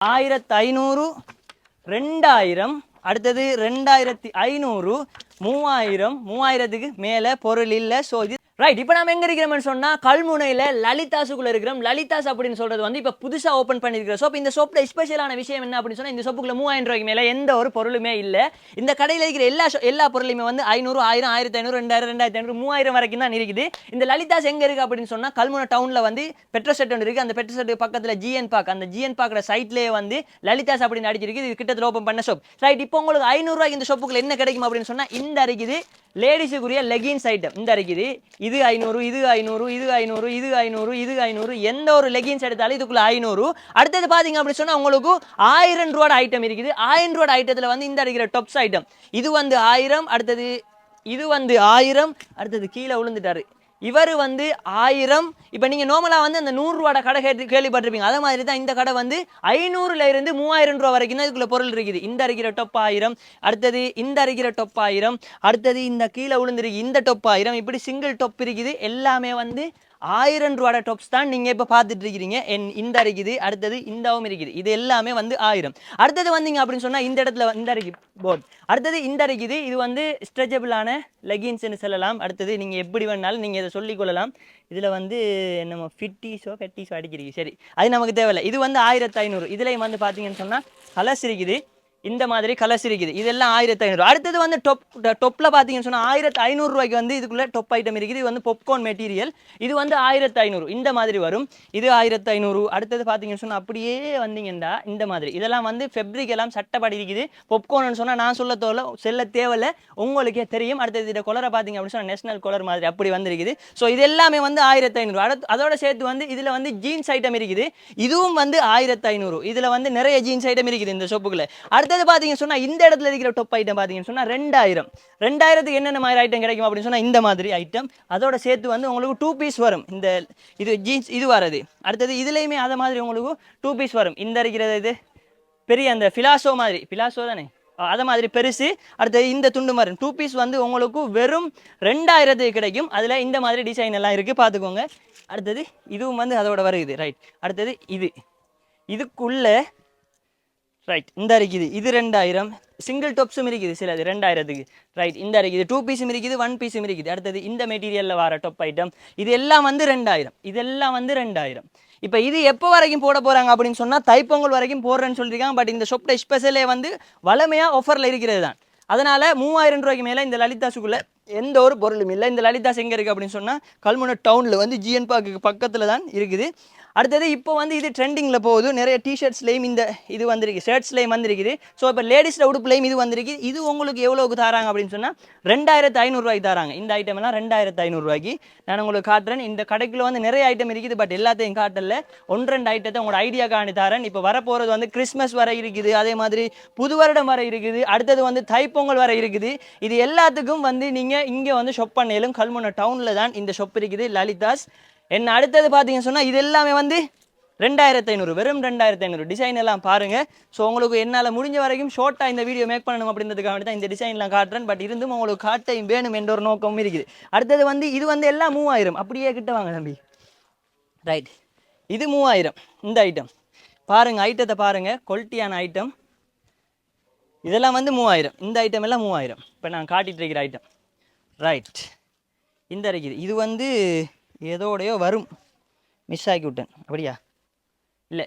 ஆயிரத்து ஐநூறு ரெண்டாயிரம் அடுத்தது ரெண்டாயிரத்தி ஐநூறு மூவாயிரம் மூவாயிரத்துக்கு மேலே பொருள் இல்லை ஸோ இது ரைட் இப்போ நம்ம எங்கே இருக்கிறோம்னு சொன்னால் கல்முனையில் லலிதாஸுக்குள்ளே இருக்கிறோம். லலிதாஸ் அப்படின்னு சொல்கிறது வந்து இப்போ புதுசாக ஓப்பன் பண்ணியிருக்கிற ஸோ இந்த சோப்பில் ஸ்பெஷலான விஷயம் என்ன அப்படின்னு சொன்னால் இந்த சோப்புக்குள்ள மூவாயிரம் ரூபாய்க்கு மேலே எந்த ஒரு பொருளுமே இல்லை. இந்த கடையில் இருக்கிற எல்லா எல்லா பொருளுமே வந்து ஐநூறு ஆயிரம் ஆயிரத்தி ஐநூறு ரெண்டாயிரம் ரெண்டாயிரத்தி ஐநூறு மூவாயிரம் வரைக்கும் தான் இருக்குது. இந்த லலிதாஸ் எங்கே இருக்குது அப்படின்னு சொன்னால் கல்முனை டவுனில் வந்து பெட்ரோ செட் ஒன்று இருக்குது அந்த பெட்ரோ செட் பக்கத்தில் ஜிஎன் பார்க் அந்த ஜிஎன் பார்க்கிற சைட்லேயே வந்து லலிதாஸ் அப்படின்னு அடிச்சிருக்கு இது கிட்டத்தட்ட ஓப்பன் பண்ண சோப் ரைட் இப்போ உங்களுக்கு ஐநூறுரூவாய்க்கு இந்த சோப்புக்குள்ள என்ன கிடைக்கும் அப்படின்னு சொன்னால் இந்த இருக்குது லேடிஸுக்குரிய லெகின்ஸ் ஐட்டம் இந்த இருக்குது இது ஐநூறு இது ஐநூறு இது ஐநூறு இது ஐநூறு இது ஐநூறு எந்த ஒரு லெகின்ஸ் எடுத்தாலும் இதுக்குள்ள ஐநூறு. அடுத்தது பாத்தீங்க அப்படின்னு சொன்னா உங்களுக்கு ஆயிரம் ரூபாய் ஐட்டம் இருக்குது. ஆயிரம் ரூபாய் ஐட்டத்துல வந்து இந்த அடிக்கிற டொப்ஸ் ஐட்டம் இது வந்து ஆயிரம் அடுத்தது இது வந்து ஆயிரம் அடுத்தது கீழே விழுந்துட்டாரு இவர் வந்து ஆயிரம் இப்போ நீங்கள் நார்மலாக வந்து அந்த நூறுரூவாட கடை கேட்டு கேள்விப்பட்டிருப்பீங்க. அதே மாதிரி தான் இந்த கடை வந்து ஐநூறுல இருந்து மூவாயிரம் ரூபா வரைக்கும் தான் இதுக்குள்ள பொருள் இருக்குது. இந்த அரிக்கிற டொப் ஆயிரம் அடுத்தது இந்த அரிக்கிற டொப் ஆயிரம் அடுத்தது இந்த கீழே விழுந்திருக்கு இந்த டொப் ஆயிரம் இப்படி சிங்கிள் டொப் இருக்குது. எல்லாமே வந்து ஆயிரம் ரூபாட டொப்ஸ் தான் நீங்கள் இப்போ பார்த்துட்டு இருக்கிறீங்க. என் இந்த இருக்குது அடுத்தது இந்தாவும் இருக்குது. இது எல்லாமே வந்து ஆயிரம். அடுத்தது வந்தீங்க அப்படின்னு சொன்னால் இந்த இடத்துல இந்த அரிக்கு போர்ட் அடுத்தது இந்த இருக்குது இது வந்து ஸ்ட்ரெச்சபிளான லெகின்ஸ்னு சொல்லலாம். அடுத்தது நீங்கள் எப்படி வேணாலும் நீங்கள் இதை சொல்லிக்கொள்ளலாம் இதில் வந்து நம்ம ஃபிட்டிஸோ ஃபெட்டிஸோ அடிக்கிறீங்க சரி அது நமக்கு தேவையில்லை. இது வந்து ஆயிரத்தி ஐநூறு. இதுலேயும் வந்து பார்த்தீங்கன்னு சொன்னால் கலர்ஸ் இருக்குது இந்த மாதிரி கலர்ஸ் இருக்குது இதெல்லாம் ஆயிரத்தி ஐநூறு. அடுத்தது வந்து டொப் டொப்பில் பார்த்தீங்கன்னு சொன்னால் ஆயிரத்தி ஐநூறுரூவாய்க்கு வந்து இதுக்குள்ளே டொப் ஐட்டம் இருக்குது. இது வந்து பொப்கார்ன் மெட்டீரியல் இது வந்து ஆயிரத்து ஐநூறு. இந்த மாதிரி வரும். இது ஆயிரத்து ஐநூறு. அடுத்தது பார்த்தீங்கன்னு சொன்னால் அப்படியே வந்தீங்கன்னா இந்த மாதிரி. இதெல்லாம் வந்து ஃபெப்ரிக் எல்லாம் சட்டப்படி இருக்குது. பொப்கார்னு சொன்னால் நான் சொல்ல தோல செல்ல தேவையில்லை. உங்களுக்கே தெரியும். அடுத்தது இதை கொலரை பார்த்தீங்க அப்படின்னு சொன்னால் நேஷனல் கொலர் மாதிரி அப்படி வந்திருக்குது. ஸோ இது எல்லாமே வந்து ஆயிரத்து ஐநூறு. அடுத்து அதோட சேர்த்து வந்து இதில் வந்து ஜீன்ஸ் ஐட்டம் இருக்குது. இதுவும் வந்து ஆயிரத்து ஐநூறு. இதில் வந்து நிறைய ஜீன்ஸ் ஐட்டம் இருக்குது இந்த ஷாப்புக்குள்ள அடுத்தது பார்த்தீங்கன்னு சொன்னால் இந்த இடத்துல இருக்கிற டொப் ஐட்டம் பார்த்தீங்கன்னு சொன்னால் ரெண்டாயிரம். ரெண்டாயிரத்துக்கு என்னென்ன மாதிரி ஐட்டம் கிடைக்கும் அப்படின்னு சொன்னால் இந்த மாதிரி ஐட்டம் அதோட சேர்த்து வந்து உங்களுக்கு டூ பீஸ் வரும். இந்த இது ஜீன்ஸ் இது வரது அடுத்தது இதுலேயுமே அதை மாதிரி உங்களுக்கு டூ பீஸ் வரும். இந்த இருக்கிறது இது. பெரிய அந்த ஃபிலாசோ மாதிரி. ஃபிலாசோ தானே? அதை மாதிரி பெருசு. அடுத்தது இந்த துண்டு மாதிரி டூ பீஸ் வந்து உங்களுக்கு வெறும் ரெண்டாயிரத்துக்கு கிடைக்கும். அதில் இந்த மாதிரி டிசைன் எல்லாம் இருக்குது பார்த்துக்கோங்க அடுத்தது இதுவும் வந்து அதோட வருது. ரைட் அடுத்தது இது. இதுக்குள்ளே ரைட் இந்த இருக்குது இது ரெண்டாயிரம். சிங்கிள் டொப்ஸும் இருக்குது. சிலது ரெண்டாயிரத்துக்கு. ரைட் இந்த இருக்குது டூ பீஸும் இருக்குது. ஒன் பீஸும் இருக்குது. அடுத்தது இந்த மெட்டீரியலில் வர டொப் ஐட்டம் இது எல்லாம் வந்து ரெண்டாயிரம். இதெல்லாம் வந்து ரெண்டாயிரம். இப்போ இது எப்போ வரைக்கும் போட போகிறாங்க அப்படின்னு சொன்னால் தைப்பொங்கல் வரைக்கும் போடுறேன்னு சொல்லியிருக்காங்க. பட் இந்த ஷொப்ட ஸ்பெஷலே வந்து வளமையாக ஆஃபரில் இருக்கிறது தான். அதனால் மூவாயிரம் ரூபாய்க்கு மேலே இந்த லலிதாஸுக்குள்ளே எந்த ஒரு பொருளும் இல்லை. இந்த லலிதாஸ் எங்கே இருக்குது அப்படின்னு சொன்னால் கல்முனை டவுனில் வந்து ஜிஎன் பார்க்குக்கு பக்கத்தில் தான் இருக்குது. அடுத்தது இப்போ வந்து இது ட்ரெண்டிங்கில் போகுது. நிறைய டிஷர்ட்ஸ்லேயும் இந்த இது வந்திருக்கு. ஷர்ட்ஸ்லேயும் வந்திருக்குது. ஸோ இப்போ லேடிஸில் உடுப்புலேயும் இது வந்திருக்கு. இது உங்களுக்கு எவ்வளோக்கு தராங்க அப்படின்னு சொன்னால் ரெண்டாயிரத்து ஐநூறுரூவாய்க்கு தராங்க. இந்த ஐட்டம் எல்லாம் ரெண்டாயிரத்து ஐநூறுரூவாய்க்கு நான் உங்களுக்கு காட்டுறேன். இந்த கடைக்குள்ள வந்து நிறைய ஐட்டம் இருக்குது பட் எல்லாத்தையும் காட்டல. ஒன்று ரெண்டு ஐட்டத்தை உங்களோட ஐடியா காணி தரேன். இப்போ வரப்போகிறது வந்து கிறிஸ்மஸ் வரை இருக்குது. அதே மாதிரி புது வருடம் வரை இருக்குது. அடுத்தது வந்து தைப்பொங்கல் வரை இருக்குது. இது எல்லாத்துக்கும் வந்து நீங்கள் இங்கே வந்து ஷொப் பண்ணலும் கல்முனை டவுனில் தான் இந்த ஷொப் இருக்குது. லலிதாஸ் என்ன அடுத்தது பார்த்தீங்கன்னு சொன்னால் இது எல்லாமே வந்து ரெண்டாயிரத்து ஐநூறு வெறும் ரெண்டாயிரத்து ஐநூறு டிசைன் எல்லாம் பாருங்கள் ஸோ உங்களுக்கு என்னால் முடிஞ்ச வரைக்கும் ஷார்ட்டாக இந்த வீடியோ மேக் பண்ணணும் அப்படின்றதுக்காக வேண்டி தான் இந்த டிசைன்லாம் காட்டுறேன். பட் இருந்தும் உங்களுக்கு காட்டையும் வேணும் என்ற ஒரு நோக்கமும் இருக்குது. அடுத்தது வந்து இது வந்து எல்லாம் மூவாயிரம். அப்படியே கிட்ட வாங்க தம்பி. ரைட் இது மூவாயிரம். இந்த ஐட்டம் பாருங்கள் ஐட்டத்தை பாருங்கள் குவாலிட்டியான ஐட்டம் இதெல்லாம் வந்து மூவாயிரம். இந்த ஐட்டம் எல்லாம் மூவாயிரம். இப்போ நான் காட்டிகிட்டு இருக்கிற ஐட்டம் ரைட் இந்த இருக்குது. இது வந்து ஏதோடையோ வரும். மிஸ் ஆக்கி விட்டேன் அப்படியா? இல்லை.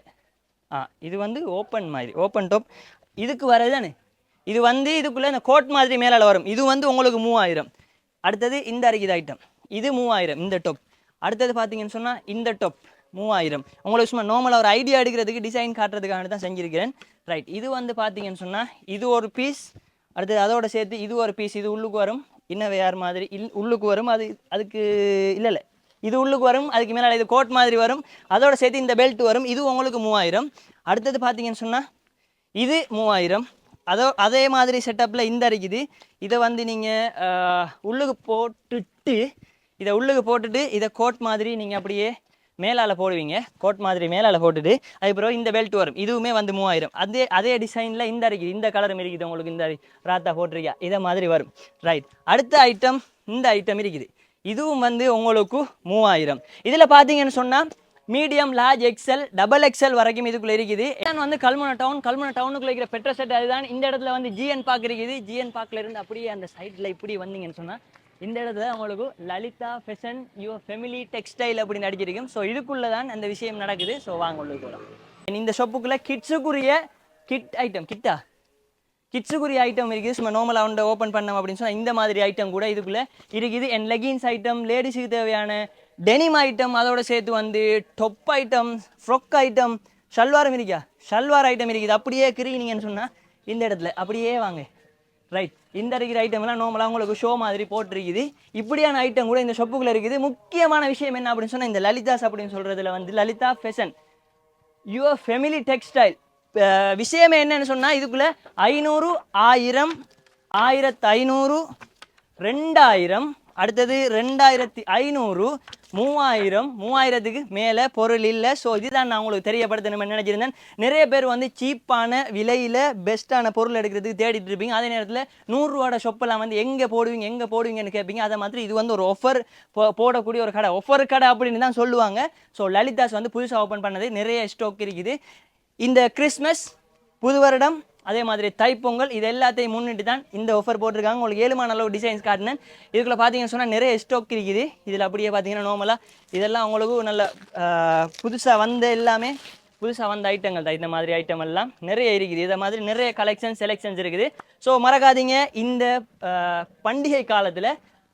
ஆ இது வந்து ஓப்பன் மாதிரி ஓப்பன் டாப் இதுக்கு வரது தானே? இது வந்து இதுக்குள்ளே இந்த கோட் மாதிரி மேலால் வரும். இது வந்து உங்களுக்கு மூவாயிரம். அடுத்தது இந்த அருகித ஐட்டம் இது மூவாயிரம். இந்த டாப் அடுத்தது பார்த்தீங்கன்னு சொன்னால் இந்த டாப் மூவாயிரம். உங்களுக்கு சும்மா நார்மலாக ஒரு ஐடியா எடுக்கிறதுக்கு டிசைன் காட்டுறதுக்காக தான் செஞ்சுருக்கிறேன். ரைட் இது வந்து பார்த்தீங்கன்னு சொன்னால் இது ஒரு பீஸ் அடுத்தது அதோட சேர்த்து இது ஒரு பீஸ் இது உள்ளுக்கு வரும். இன்னும் வேறு மாதிரி இல் உள்ளுக்கு வரும். அது அதுக்கு இல்லை இல்லை. இது உள்ளுக்கு வரும் அதுக்கு மேலே இது கோட் மாதிரி வரும். அதோட சேர்த்து இந்த பெல்ட் வரும். இது உங்களுக்கு மூவாயிரம். அடுத்தது பார்த்தீங்கன்னு சொன்னால் இது மூவாயிரம். அதோ அதே மாதிரி செட்டப்பில் இந்த இருக்குது இதை வந்து நீங்கள் உள்ளுக்கு போட்டுட்டு இதை உள்ளுக்கு போட்டுட்டு இதை கோட் மாதிரி நீங்கள் அப்படியே மேலால் போடுவீங்க. கோட் மாதிரி மேலால் போட்டுட்டு அதுக்கப்புறம் இந்த பெல்ட் வரும். இதுவுமே வந்து மூவாயிரம். அதே அதே டிசைனில் இந்த இருக்குது இந்த கலரும் இருக்குது உங்களுக்கு இந்த ராத்தா போட்டிருக்கியா? இதை மாதிரி வரும். ரைட் அடுத்த ஐட்டம் இந்த ஐட்டம் இருக்குது இதுவும் வந்து உங்களுக்கு மூவாயிரம். இதில் பார்த்தீங்கன்னு சொன்னால் medium large XL double XL வரைக்கும் இதுக்குள்ளே இருக்குது. இதான் வந்து கல்முனை டவுன் கல்முனை டவுனுக்குள்ள இருக்கிற பெட்ரோல் செட் அதுதான் இந்த இடத்துல வந்து ஜிஎன் பார்க் இருக்குது. ஜிஎன் பார்க்கில் இருந்து அப்படியே அந்த சைடில் இப்படி வந்தீங்கன்னு சொன்னால் இந்த இடத்துல உங்களுக்கு Lalitha fashion your family textile அப்படின்னு அடிச்சிருக்கும் ஸோ இதுக்குள்ளே தான் அந்த விஷயம் நடக்குது. ஸோ வாங்க உள்ளது போகலாம் இந்த ஷாப்புக்குள்ளே கிட்ஸுக்குரிய கிட் ஐட்டம் கிட்டா கிட்ஸுக்குரிய ஐட்டம் இருக்குது. சும்மா நார்மலாக வந்து ஓப்பன் பண்ணோம் அப்படின்னு சொன்னால் இந்த மாதிரி ஐட்டம் கூட இதுக்குள்ளே இருக்குது. அண்ட் லெகின்ஸ் ஐட்டம் லேடிஸுக்கு தேவையான டெனிம் ஐட்டம் அதோட சேர்த்து வந்து டொப் ஐட்டம் ஃப்ரொக் ஐட்டம் ஷல்வாரம் இருக்கா? ஷல்வார் ஐட்டம் இருக்குது. அப்படியே கிரீனிங்கன்னு சொன்னால் இந்த இடத்துல. அப்படியே வாங்க. ரைட் இந்த இருக்கிற ஐட்டம்லாம் நார்மலாக உங்களுக்கு ஷோ மாதிரி போட்டிருக்குது. இப்படியான ஐட்டம் கூட இந்த ஷாப்புக்குள்ளே இருக்குது. முக்கியமான விஷயம் என்ன அப்படின்னு சொன்னால் இந்த லலிதாஸ் அப்படின்னு சொல்கிறதுல வந்து Lalitha fashion your family textile விஷயமே என்னன்னு சொன்னால் இதுக்குள்ளே ஐநூறு ஆயிரம் ஆயிரத்து ஐநூறு ரெண்டாயிரம் அடுத்தது ரெண்டாயிரத்தி ஐநூறு மூவாயிரம் மூவாயிரத்துக்கு மேலே பொருள் இல்லை. ஸோ இதுதான் நான் உங்களுக்கு தெரியப்படுத்தணும்னு நினச்சிருந்தேன். நிறைய பேர் வந்து சீப்பான விலையில் பெஸ்ட்டான பொருள் எடுக்கிறதுக்கு தேடிட்டு இருப்பீங்க. அதே நேரத்தில் நூறுரூவாட ஷொப்பெல்லாம் வந்து எங்கே போடுவீங்க எங்கே போடுவீங்கன்னு கேட்பீங்க. அதை மாதிரி இது வந்து ஒரு ஒஃபர் போடக்கூடிய ஒரு கடை. ஒஃபர் கடை அப்படின்னு தான் சொல்லுவாங்க. ஸோ லலிதாஸ் வந்து புதுசாக ஓப்பன் பண்ணது. நிறைய ஸ்டாக் இருக்குது. இந்த கிறிஸ்மஸ் புது வருடம் அதே மாதிரி தைப்பொங்கல் இது எல்லாத்தையும் முன்னிட்டு தான் இந்த ஆஃபர் போட்டிருக்காங்க. உங்களுக்கு ஏழுமான அளவு டிசைன்ஸ் காட்டினேன். இதுக்குள்ள பார்த்தீங்கன்னு சொன்னால் நிறைய ஸ்டாக் இருக்குது. இதில் அப்படியே பார்த்தீங்கன்னா நார்மலாக இதெல்லாம் உங்களுக்கு நல்ல புதுசாக வந்த எல்லாமே புதுசாக வந்த ஐட்டங்கள் தான். இந்த மாதிரி ஐட்டம் எல்லாம் நிறைய இருக்குது. இதை மாதிரி நிறைய கலெக்ஷன் செலெக்ஷன்ஸ் இருக்குது. ஸோ மறக்காதீங்க. இந்த பண்டிகை காலத்தில்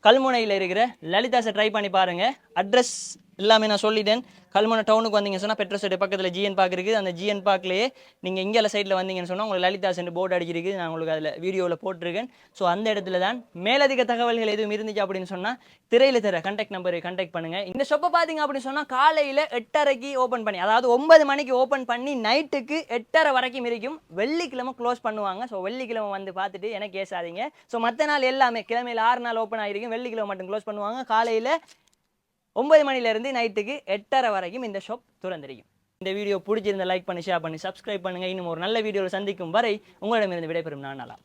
கல்முனையில் இருக்கிற லலிதாஸை ட்ரை பண்ணி பாருங்கள் அட்ரஸ் எல்லாமே நான் சொல்லிட்டேன். கல்முனை டவுனுக்கு வந்தீங்க சொன்னால் பெட்ரோ சைடு பக்கத்தில் ஜிஎன் பார்க் இருக்குது. அந்த ஜிஎன் பார்க்லேயே நீங்கள் இங்கே சைடில் வந்தீங்கன்னு சொன்னால் உங்களுக்கு லலிதா சென்று போர்டு அடிச்சிருக்கு நான் உங்களுக்கு அதில் வீடியோவில் போட்டிருக்கேன். ஸோ அந்த இடத்துல தான் மேலதிக தகவல்கள் எதுவும் இருந்துச்சு அப்படின்னு சொன்னால் திரையில் தர கண்டெக்ட் நம்பரை கண்டெக்ட் பண்ணுங்கள் இந்த ஷாப்பை பார்த்தீங்க அப்படின்னு சொன்னால் காலையில் எட்டரைக்கு ஓப்பன் பண்ணி அதாவது ஒன்பது மணிக்கு ஓப்பன் பண்ணி நைட்டுக்கு எட்டரை வரைக்கும் இருக்கும். வெள்ளிக்கிழமை க்ளோஸ் பண்ணுவாங்க. ஸோ வெள்ளிக்கிழமை வந்து பார்த்துட்டு எனக்கு கேசாதீங்க. ஸோ மற்ற நாள் எல்லாமே கிழமையில் ஆறு நாள் ஓப்பன் ஆகிருக்கும் வெள்ளிக்கிழமை மட்டும் க்ளோஸ் பண்ணுவாங்க. காலையில் ஒன்பது மணிலேருந்து நைட்டுக்கு எட்டரை வரைக்கும் இந்த ஷாப் திறந்திருக்கும். இந்த வீடியோ பிடிச்சிருந்த லைக் பண்ணி ஷேர் பண்ணி சப்ஸ்கிரைப் பண்ணுங்க. இன்னும் ஒரு நல்ல வீடியோவில் சந்திக்கும் வரை உங்களிடமிருந்து விடைபெறும். நான் நலம்.